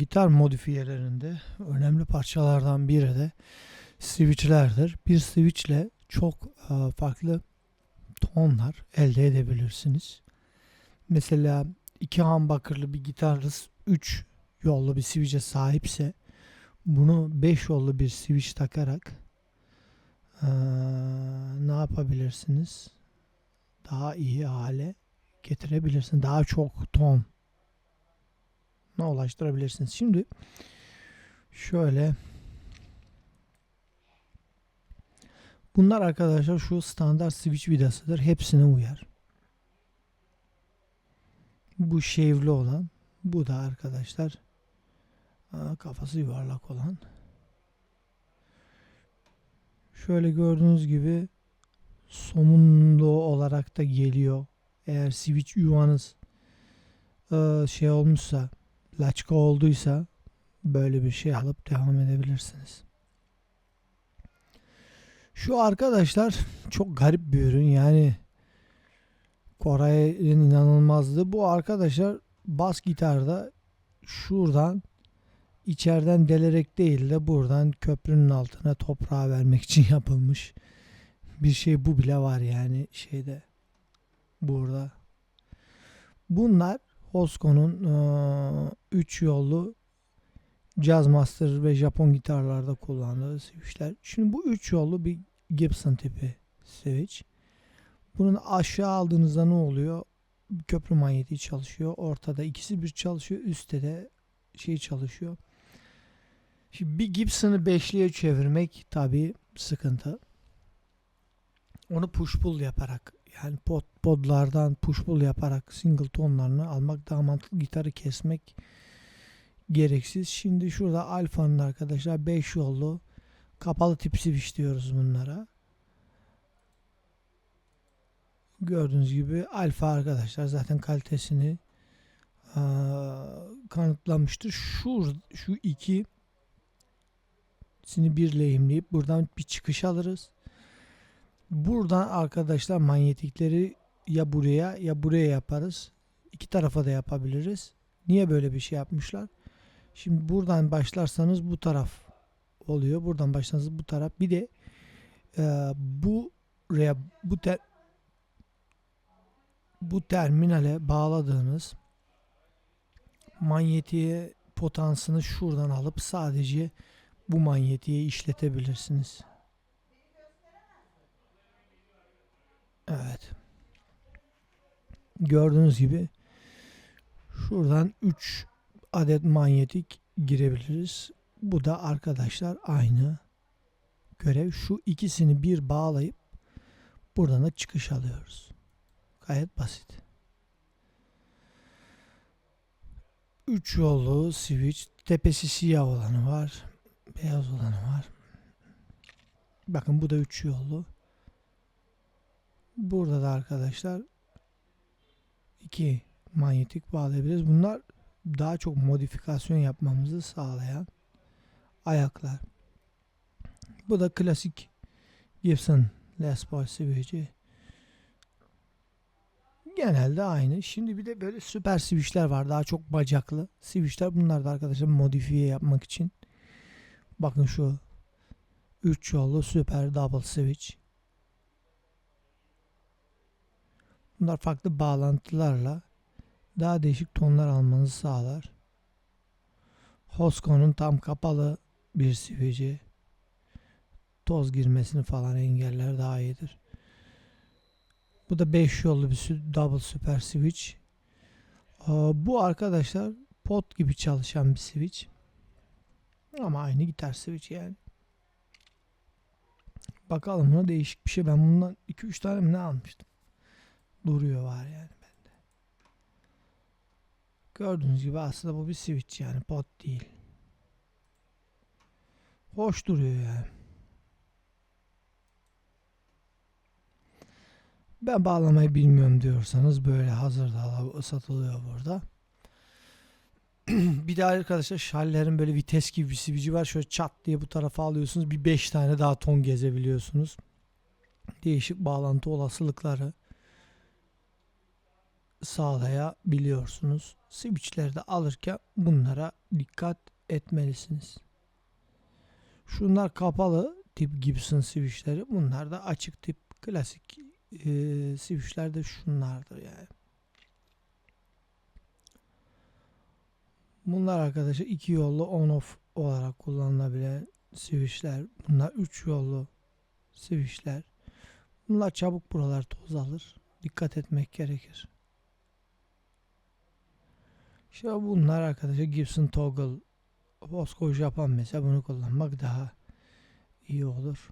gitar modifiyelerinde önemli parçalardan biri de switchlerdir. Bir switchle çok e, farklı tonlar elde edebilirsiniz. Mesela iki humbucker'lı bir gitarist 3 yollu bir switch'e sahipse bunu 5 yollu bir switch takarak e, ne yapabilirsiniz? Daha iyi hale getirebilirsiniz. Daha çok ton ulaştırabilirsiniz. Şimdi şöyle bunlar arkadaşlar şu standart switch vidasıdır. Hepsine uyar. Bu şevli olan bu da arkadaşlar kafası yuvarlak olan şöyle gördüğünüz gibi somunlu olarak da geliyor. Eğer switch yuvanız aa, şey olmuşsa laçka olduysa böyle bir şey alıp devam edebilirsiniz. Şu arkadaşlar çok garip bir ürün yani Koray'ın inanılmazdı. Bu arkadaşlar bas gitarda şuradan içeriden delerek değil de buradan köprünün altına toprağı vermek için yapılmış bir şey bu bile var yani şeyde burada. Bunlar Hosko'nun 3 yollu Jazz Master ve Japon gitarlarda kullandığı switchler. Şimdi bu 3 yollu bir Gibson tipi switch. Bunun aşağı aldığınızda ne oluyor? Köprü manyetiği çalışıyor. Ortada ikisi bir çalışıyor. Üstte de şey çalışıyor. Şimdi bir Gibson'ı beşliğe çevirmek tabi sıkıntı. Onu push pull yaparak yani pod, podlardan push pull yaparak single tonlarını almak daha mantıklı. Gitarı kesmek gereksiz. Şimdi şurada alfanın arkadaşlar 5 yollu kapalı tip switch diyoruz bunlara. Gördüğünüz gibi alfa arkadaşlar zaten kalitesini aa, kanıtlamıştır. Şu şu iki sini bir lehimleyip buradan bir çıkış alırız. Buradan arkadaşlar manyetikleri ya buraya ya buraya yaparız. İki tarafa da yapabiliriz. Niye böyle bir şey yapmışlar? Şimdi buradan başlarsanız bu taraf oluyor. Buradan başlarsanız bu taraf. Bir de e, buraya bu ter, bu terminale bağladığınız manyetiğe potansını şuradan alıp sadece bu manyetiğe işletebilirsiniz. Evet. Gördüğünüz gibi şuradan 3 adet manyetik girebiliriz. Bu da arkadaşlar aynı görev. Şu ikisini bir bağlayıp buradan da çıkış alıyoruz. Gayet basit. 3 yollu switch. Tepesi siyah olanı var. Beyaz olanı var. Bakın bu da 3 yollu. Burada da arkadaşlar iki manyetik bağlayabiliriz. Bunlar daha çok modifikasyon yapmamızı sağlayan ayaklar. Bu da klasik Gibson Les Paul switch'i. Genelde aynı. Şimdi bir de böyle süper switch'ler var. Daha çok bacaklı switch'ler. Bunlar da arkadaşlar modifiye yapmak için. Bakın şu 3 yollu süper double switch. Bunlar farklı bağlantılarla daha değişik tonlar almanızı sağlar. Hosko'nun tam kapalı bir switch'i toz girmesini falan engeller daha iyidir. Bu da 5 yollu bir double super switch. Bu arkadaşlar pot gibi çalışan bir switch. Ama aynı gitar switch yani. Bakalım buna değişik bir şey. Ben bundan 2-3 tane ne almıştım? Duruyor var yani bende. Gördüğünüz gibi aslında bu bir switch yani pot değil. Hoş duruyor yani. Ben bağlamayı bilmiyorum diyorsanız böyle hazırda satılıyor burada. bir de arkadaşlar şallerin böyle vites gibi bir sivici var. Şöyle çat diye bu tarafa alıyorsunuz. Bir 5 tane daha ton gezebiliyorsunuz. Değişik bağlantı olasılıkları sağlayabiliyorsunuz. switchleri de alırken bunlara dikkat etmelisiniz. Şunlar kapalı tip Gibson switchleri. Bunlar da açık tip klasik e, switchler de şunlardır yani. Bunlar arkadaşlar iki yollu on off olarak kullanılabilen switchler. Bunlar üç yollu switchler. Bunlar çabuk buralar toz alır. Dikkat etmek gerekir. İşte bunlar arkadaşlar Gibson Toggle Bosco Japan mesela bunu kullanmak daha iyi olur.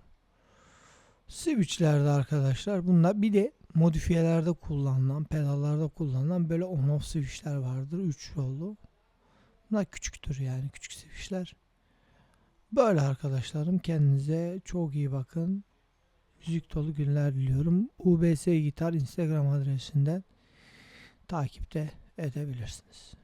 Switchlerde arkadaşlar bunlar bir de modifiyelerde kullanılan pedallarda kullanılan böyle on off switchler vardır. 3 yollu. Bunlar küçüktür yani küçük switchler. Böyle arkadaşlarım kendinize çok iyi bakın. Müzik dolu günler diliyorum. UBS Gitar Instagram adresinden takipte edebilirsiniz.